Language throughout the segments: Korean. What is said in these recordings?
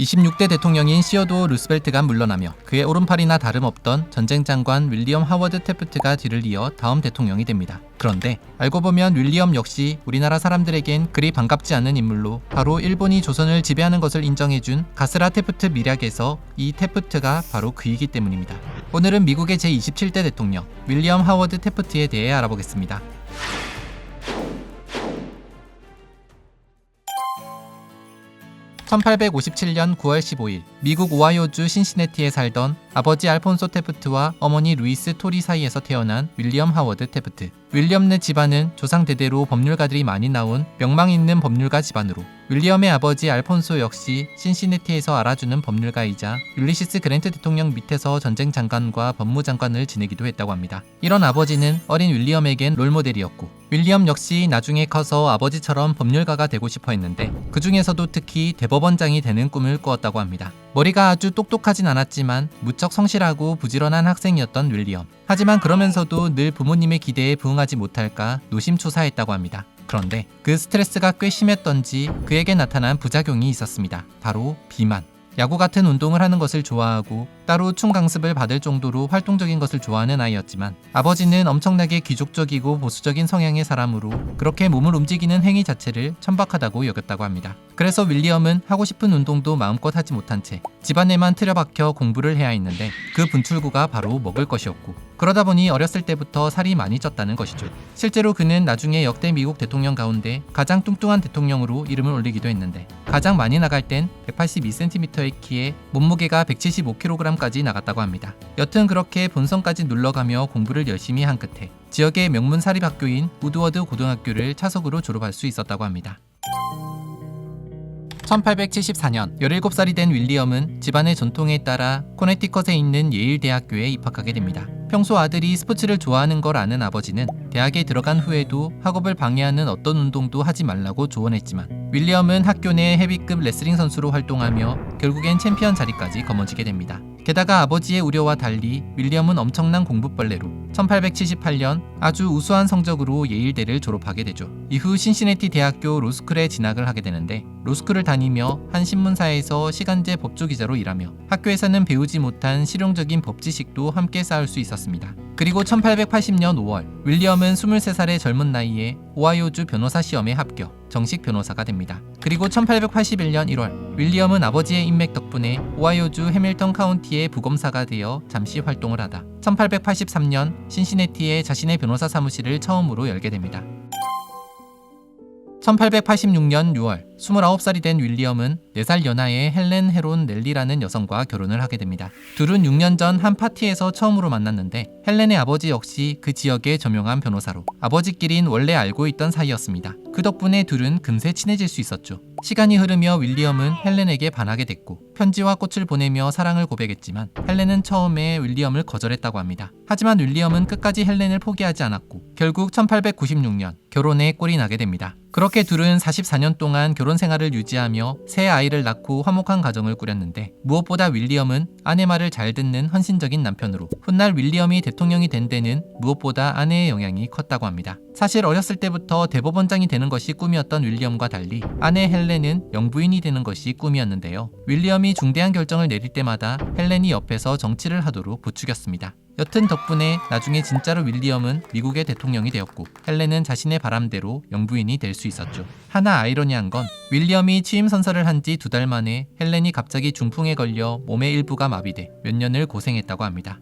26대 대통령인 시어도어 루스벨트가 물러나며 그의 오른팔이나 다름없던 전쟁 장관 윌리엄 하워드 테프트가 뒤를 이어 다음 대통령이 됩니다. 그런데 알고 보면 윌리엄 역시 우리나라 사람들에겐 그리 반갑지 않은 인물로 바로 일본이 조선을 지배하는 것을 인정해준 가스라 테프트 밀약에서 이 테프트가 바로 그이기 때문입니다. 오늘은 미국의 제27대 대통령 윌리엄 하워드 테프트에 대해 알아보겠습니다. 1857년 9월 15일 미국 오하이오주 신시내티에 살던 아버지 알폰소 테프트와 어머니 루이스 토리 사이에서 태어난 윌리엄 하워드 테프트. 윌리엄네 집안은 조상 대대로 법률가들이 많이 나온 명망 있는 법률가 집안으로 윌리엄의 아버지 알폰소 역시 신시내티에서 알아주는 법률가이자 율리시스 그랜트 대통령 밑에서 전쟁 장관과 법무장관을 지내기도 했다고 합니다. 이런 아버지는 어린 윌리엄에겐 롤모델이었고 윌리엄 역시 나중에 커서 아버지처럼 법률가가 되고 싶어 했는데 그 중에서도 특히 대법원장이 되는 꿈을 꾸었다고 합니다. 머리가 아주 똑똑하진 않았지만 무척 성실하고 부지런한 학생이었던 윌리엄. 하지만 그러면서도 늘 부모님의 기대에 부응하지 못할까 노심초사했다고 합니다. 그런데 그 스트레스가 꽤 심했던지 그에게 나타난 부작용이 있었습니다. 바로 비만. 야구 같은 운동을 하는 것을 좋아하고 따로 충강습을 받을 정도로 활동적인 것을 좋아하는 아이였지만 아버지는 엄청나게 귀족적이고 보수적인 성향의 사람으로 그렇게 몸을 움직이는 행위 자체를 천박하다고 여겼다고 합니다. 그래서 윌리엄은 하고 싶은 운동도 마음껏 하지 못한 채 집안에만 틀어박혀 공부를 해야 했는데 그 분출구가 바로 먹을 것이었고 그러다 보니 어렸을 때부터 살이 많이 쪘다는 것이죠. 실제로 그는 나중에 역대 미국 대통령 가운데 가장 뚱뚱한 대통령으로 이름을 올리기도 했는데 가장 많이 나갈 땐 182cm의 키에 몸무게가 175kg까지 나갔다고 합니다. 여튼 그렇게 본선까지 눌러가며 공부를 열심히 한 끝에 지역의 명문 사립학교인 우드워드 고등학교를 차석으로 졸업할 수 있었다고 합니다. 1874년 17살이 된 윌리엄은 집안의 전통에 따라 코네티컷에 있는 예일 대학교에 입학하게 됩니다. 평소 아들이 스포츠를 좋아하는 걸 아는 아버지는 대학에 들어간 후에도 학업을 방해하는 어떤 운동도 하지 말라고 조언했지만 윌리엄은 학교 내 헤비급 레슬링 선수로 활동하며 결국엔 챔피언 자리까지 거머쥐게 됩니다. 게다가 아버지의 우려와 달리 윌리엄은 엄청난 공부벌레로 1878년 아주 우수한 성적으로 예일대를 졸업하게 되죠. 이후 신시내티 대학교 로스쿨에 진학을 하게 되는데 로스쿨을 다니며 한 신문사에서 시간제 법조 기자로 일하며 학교에서는 배우지 못한 실용적인 법 지식도 함께 쌓을 수 있었습니다. 그리고 1880년 5월 윌리엄은 23살의 젊은 나이에 오하이오주 변호사 시험에 합격, 정식 변호사가 됩니다. 그리고 1881년 1월 윌리엄은 아버지의 인맥 덕분에 오하이오주 해밀턴 카운티의 부검사가 되어 잠시 활동을 하다 1883년 신시내티에 자신의 변호사 사무실을 처음으로 열게 됩니다. 1886년 6월 29살이 된 윌리엄은 4살 연하의 헬렌 헤론 넬리라는 여성과 결혼을 하게 됩니다. 둘은 6년 전 한 파티에서 처음으로 만났는데 헬렌의 아버지 역시 그 지역의 저명한 변호사로 아버지끼린 원래 알고 있던 사이였습니다. 그 덕분에 둘은 금세 친해질 수 있었죠. 시간이 흐르며 윌리엄은 헬렌에게 반하게 됐고 편지와 꽃을 보내며 사랑을 고백했지만 헬렌은 처음에 윌리엄을 거절했다고 합니다. 하지만 윌리엄은 끝까지 헬렌을 포기하지 않았고 결국 1896년 결혼에 꼴이 나게 됩니다. 그렇게 둘은 44년 동안 결혼 생활을 유지하며 새 아이를 낳고 화목한 가정을 꾸렸는데 무엇보다 윌리엄은 아내 말을 잘 듣는 헌신적인 남편으로 훗날 윌리엄이 대통령이 된 데는 무엇보다 아내의 영향이 컸다고 합니다. 사실 어렸을 때부터 대법원장이 되는 것이 꿈이었던 윌리엄과 달리 아내 헬렌은 영부인이 되는 것이 꿈이었는데요. 윌리엄이 중대한 결정을 내릴 때마다 헬렌이 옆에서 정치를 하도록 부추겼습니다. 여튼 덕분에 나중에 진짜로 윌리엄은 미국의 대통령이 되었고 헬렌은 자신의 바람대로 영부인이 될 수 있었죠. 하나 아이러니한 건 윌리엄이 취임 선서를 한 지 두 달 만에 헬렌이 갑자기 중풍에 걸려 몸의 일부가 마비돼 몇 년을 고생했다고 합니다.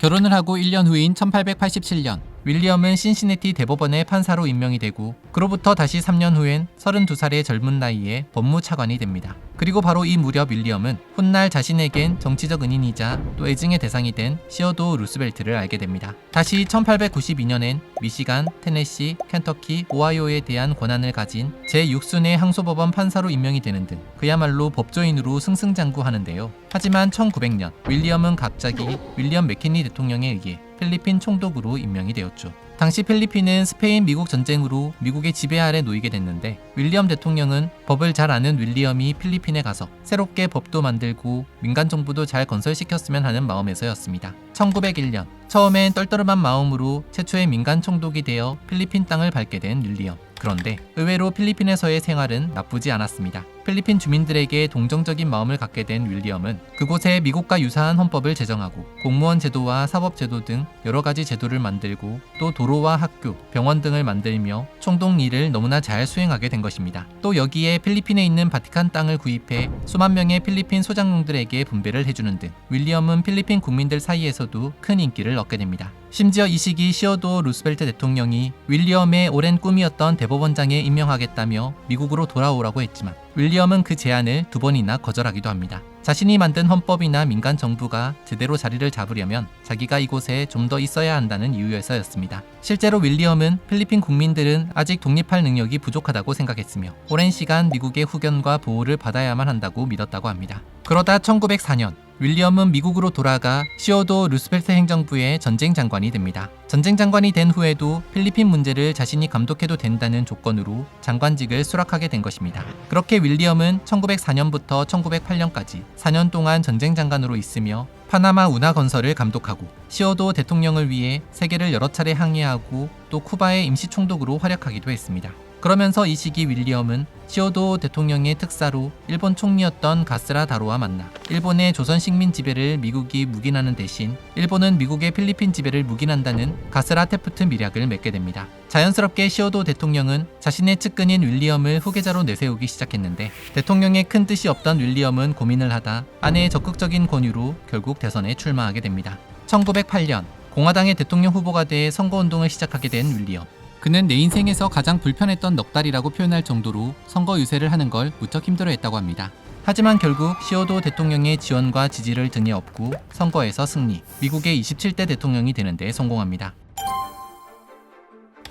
결혼을 하고 1년 후인 1887년 윌리엄은 신시내티 대법원의 판사로 임명이 되고 그로부터 다시 3년 후엔 32살의 젊은 나이에 법무차관이 됩니다. 그리고 바로 이 무렵 윌리엄은 훗날 자신에겐 정치적 은인이자 또 애증의 대상이 된 시어도 루스벨트를 알게 됩니다. 다시 1892년엔 미시간, 테네시, 켄터키, 오하이오에 대한 권한을 가진 제6순의 항소법원 판사로 임명이 되는 등 그야말로 법조인으로 승승장구하는데요. 하지만 1900년 윌리엄은 갑자기 윌리엄 맥킨리 대통령에 의해 필리핀 총독으로 임명이 되었죠. 당시 필리핀은 스페인 미국 전쟁으로 미국의 지배 아래 놓이게 됐는데 윌리엄 대통령은 법을 잘 아는 윌리엄이 필리핀에 가서 새롭게 법도 만들고 민간 정부도 잘 건설시켰으면 하는 마음에서였습니다. 1901년 처음엔 떨떠름한 마음으로 최초의 민간 총독이 되어 필리핀 땅을 밟게 된 윌리엄. 그런데 의외로 필리핀에서의 생활은 나쁘지 않았습니다. 필리핀 주민들에게 동정적인 마음을 갖게 된 윌리엄은 그곳에 미국과 유사한 헌법을 제정하고 공무원 제도와 사법 제도 등 여러 가지 제도를 만들고 또 도로와 학교, 병원 등을 만들며 총동 일을 너무나 잘 수행하게 된 것입니다. 또 여기에 필리핀에 있는 바티칸 땅을 구입해 수만 명의 필리핀 소장농들에게 분배를 해주는 등 윌리엄은 필리핀 국민들 사이에서도 큰 인기를 얻게 됩니다. 심지어 이 시기 시어도 루스벨트 대통령이 윌리엄의 오랜 꿈이었던 대법원장에 임명하겠다며 미국으로 돌아오라고 했지만 윌리엄은 그 제안을 두 번이나 거절하기도 합니다. 자신이 만든 헌법이나 민간 정부가 제대로 자리를 잡으려면 자기가 이곳에 좀 더 있어야 한다는 이유에서였습니다. 실제로 윌리엄은 필리핀 국민들은 아직 독립할 능력이 부족하다고 생각했으며 오랜 시간 미국의 후견과 보호를 받아야만 한다고 믿었다고 합니다. 그러다 1904년 윌리엄은 미국으로 돌아가 시어도 루스벨트 행정부의 전쟁 장관이 됩니다. 전쟁 장관이 된 후에도 필리핀 문제를 자신이 감독해도 된다는 조건으로 장관직을 수락하게 된 것입니다. 그렇게 윌리엄은 1904년부터 1908년까지 4년 동안 전쟁 장관으로 있으며 파나마 운하 건설을 감독하고 시어도 대통령을 위해 세계를 여러 차례 항해하고 또 쿠바의 임시 총독으로 활약하기도 했습니다. 그러면서 이 시기 윌리엄은 시오도 대통령의 특사로 일본 총리였던 가스라 다로와 만나 일본의 조선 식민 지배를 미국이 묵인하는 대신 일본은 미국의 필리핀 지배를 묵인한다는 가스라 테프트 미략을 맺게 됩니다. 자연스럽게 시오도 대통령은 자신의 측근인 윌리엄을 후계자로 내세우기 시작했는데 대통령의 큰 뜻이 없던 윌리엄은 고민을 하다 아내의 적극적인 권유로 결국 대선에 출마하게 됩니다. 1908년 공화당의 대통령 후보가 돼 선거운동을 시작하게 된 윌리엄. 그는 내 인생에서 가장 불편했던 넉 달이라고 표현할 정도로 선거 유세를 하는 걸 무척 힘들어했다고 합니다. 하지만 결국 시어도 대통령의 지원과 지지를 등에 업고 선거에서 승리, 미국의 27대 대통령이 되는 데 성공합니다.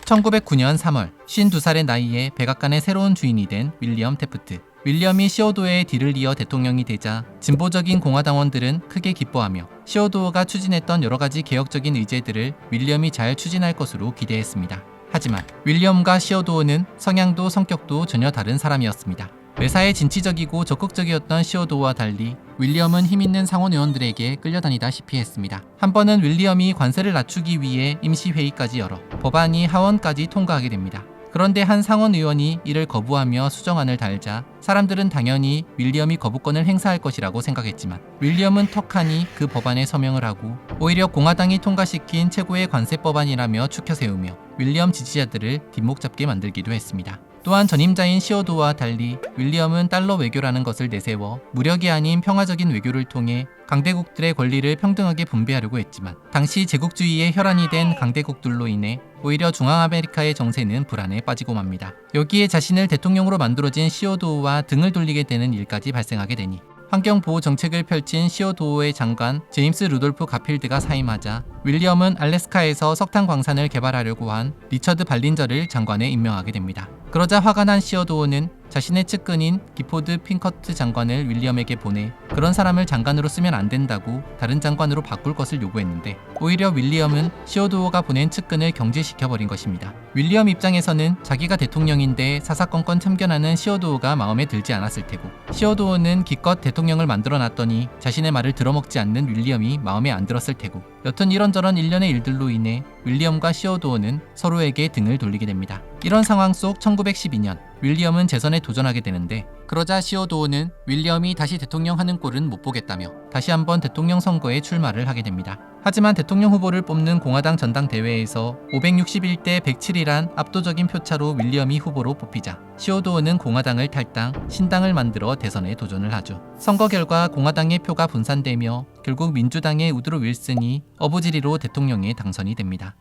1909년 3월 52살의 나이에 백악관의 새로운 주인이 된 윌리엄 테프트. 윌리엄이 시어도의 뒤를 이어 대통령이 되자 진보적인 공화당원들은 크게 기뻐하며 시어도어가 추진했던 여러 가지 개혁적인 의제들을 윌리엄이 잘 추진할 것으로 기대했습니다. 하지만 윌리엄과 시어도어는 성향도 성격도 전혀 다른 사람이었습니다. 매사에 진취적이고 적극적이었던 시어도어와 달리 윌리엄은 힘있는 상원 의원들에게 끌려다니다시피 했습니다. 한 번은 윌리엄이 관세를 낮추기 위해 임시회의까지 열어 법안이 하원까지 통과하게 됩니다. 그런데 한 상원 의원이 이를 거부하며 수정안을 달자 사람들은 당연히 윌리엄이 거부권을 행사할 것이라고 생각했지만 윌리엄은 턱하니 그 법안에 서명을 하고 오히려 공화당이 통과시킨 최고의 관세 법안이라며 추켜 세우며 윌리엄 지지자들을 뒷목 잡게 만들기도 했습니다. 또한 전임자인 시어도와 달리 윌리엄은 달러 외교라는 것을 내세워 무력이 아닌 평화적인 외교를 통해 강대국들의 권리를 평등하게 분배하려고 했지만 당시 제국주의의 혈안이 된 강대국들로 인해 오히려 중앙아메리카의 정세는 불안에 빠지고 맙니다. 여기에 자신을 대통령으로 만들어진 시어도우와 등을 돌리게 되는 일까지 발생하게 되니 환경보호 정책을 펼친 시어도어의 장관 제임스 루돌프 가필드가 사임하자 윌리엄은 알래스카에서 석탄 광산을 개발하려고 한 리처드 발린저를 장관에 임명하게 됩니다. 그러자 화가 난 시어도어는 자신의 측근인 기포드 핑커트 장관을 윌리엄에게 보내 그런 사람을 장관으로 쓰면 안 된다고 다른 장관으로 바꿀 것을 요구했는데 오히려 윌리엄은 시어도어가 보낸 측근을 경질시켜버린 것입니다. 윌리엄 입장에서는 자기가 대통령인데 사사건건 참견하는 시어도어가 마음에 들지 않았을 테고 시어도어는 기껏 대통령을 만들어놨더니 자신의 말을 들어먹지 않는 윌리엄이 마음에 안 들었을 테고 여튼 이런저런 일련의 일들로 인해 윌리엄과 시어도어는 서로에게 등을 돌리게 됩니다. 이런 상황 속 1912년 윌리엄은 재선에 도전하게 되는데 그러자 시어도어는 윌리엄이 다시 대통령 하는 꼴은 못 보겠다며 다시 한번 대통령 선거에 출마를 하게 됩니다. 하지만 대통령 후보를 뽑는 공화당 전당대회에서 561대 107이란 압도적인 표차로 윌리엄이 후보로 뽑히자 시어도어는 공화당을 탈당, 신당을 만들어 대선에 도전을 하죠. 선거 결과 공화당의 표가 분산되며 결국 민주당의 우드로 윌슨이 어부지리로 대통령에 당선이 됩니다.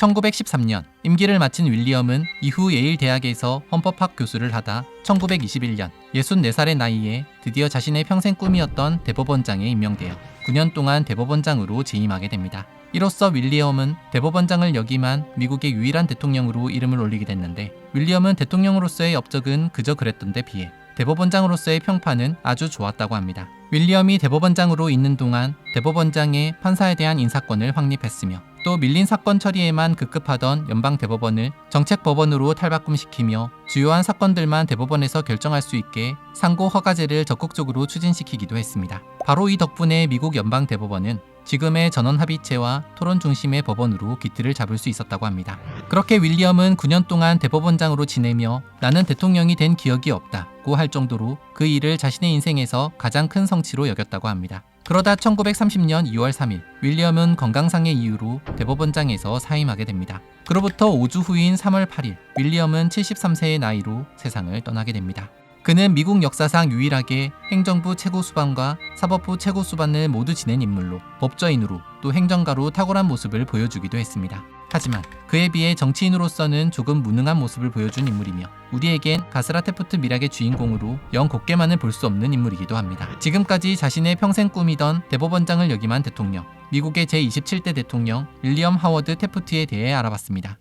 1913년 임기를 마친 윌리엄은 이후 예일 대학에서 헌법학 교수를 하다 1921년 64살의 나이에 드디어 자신의 평생 꿈이었던 대법원장에 임명되어 9년 동안 대법원장으로 재임하게 됩니다. 이로써 윌리엄은 대법원장을 역임한 미국의 유일한 대통령으로 이름을 올리게 됐는데 윌리엄은 대통령으로서의 업적은 그저 그랬던 데 비해 대법원장으로서의 평판은 아주 좋았다고 합니다. 윌리엄이 대법원장으로 있는 동안 대법원장의 판사에 대한 인사권을 확립했으며 또 밀린 사건 처리에만 급급하던 연방 대법원을 정책 법원으로 탈바꿈시키며 주요한 사건들만 대법원에서 결정할 수 있게 상고 허가제를 적극적으로 추진시키기도 했습니다. 바로 이 덕분에 미국 연방 대법원은 지금의 전원 합의체와 토론 중심의 법원으로 기틀을 잡을 수 있었다고 합니다. 그렇게 윌리엄은 9년 동안 대법원장으로 지내며 나는 대통령이 된 기억이 없다고 할 정도로 그 일을 자신의 인생에서 가장 큰 성취로 여겼다고 합니다. 그러다 1930년 2월 3일 윌리엄은 건강상의 이유로 대법원장에서 사임하게 됩니다. 그로부터 5주 후인 3월 8일 윌리엄은 73세의 나이로 세상을 떠나게 됩니다. 그는 미국 역사상 유일하게 행정부 최고 수반과 사법부 최고 수반을 모두 지낸 인물로 법조인으로 또 행정가로 탁월한 모습을 보여주기도 했습니다. 하지만 그에 비해 정치인으로서는 조금 무능한 모습을 보여준 인물이며 우리에겐 가스라 테프트 미락의 주인공으로 영 곱게만을 볼 수 없는 인물이기도 합니다. 지금까지 자신의 평생 꿈이던 대법원장을 역임한 대통령, 미국의 제27대 대통령 윌리엄 하워드 테프트에 대해 알아봤습니다.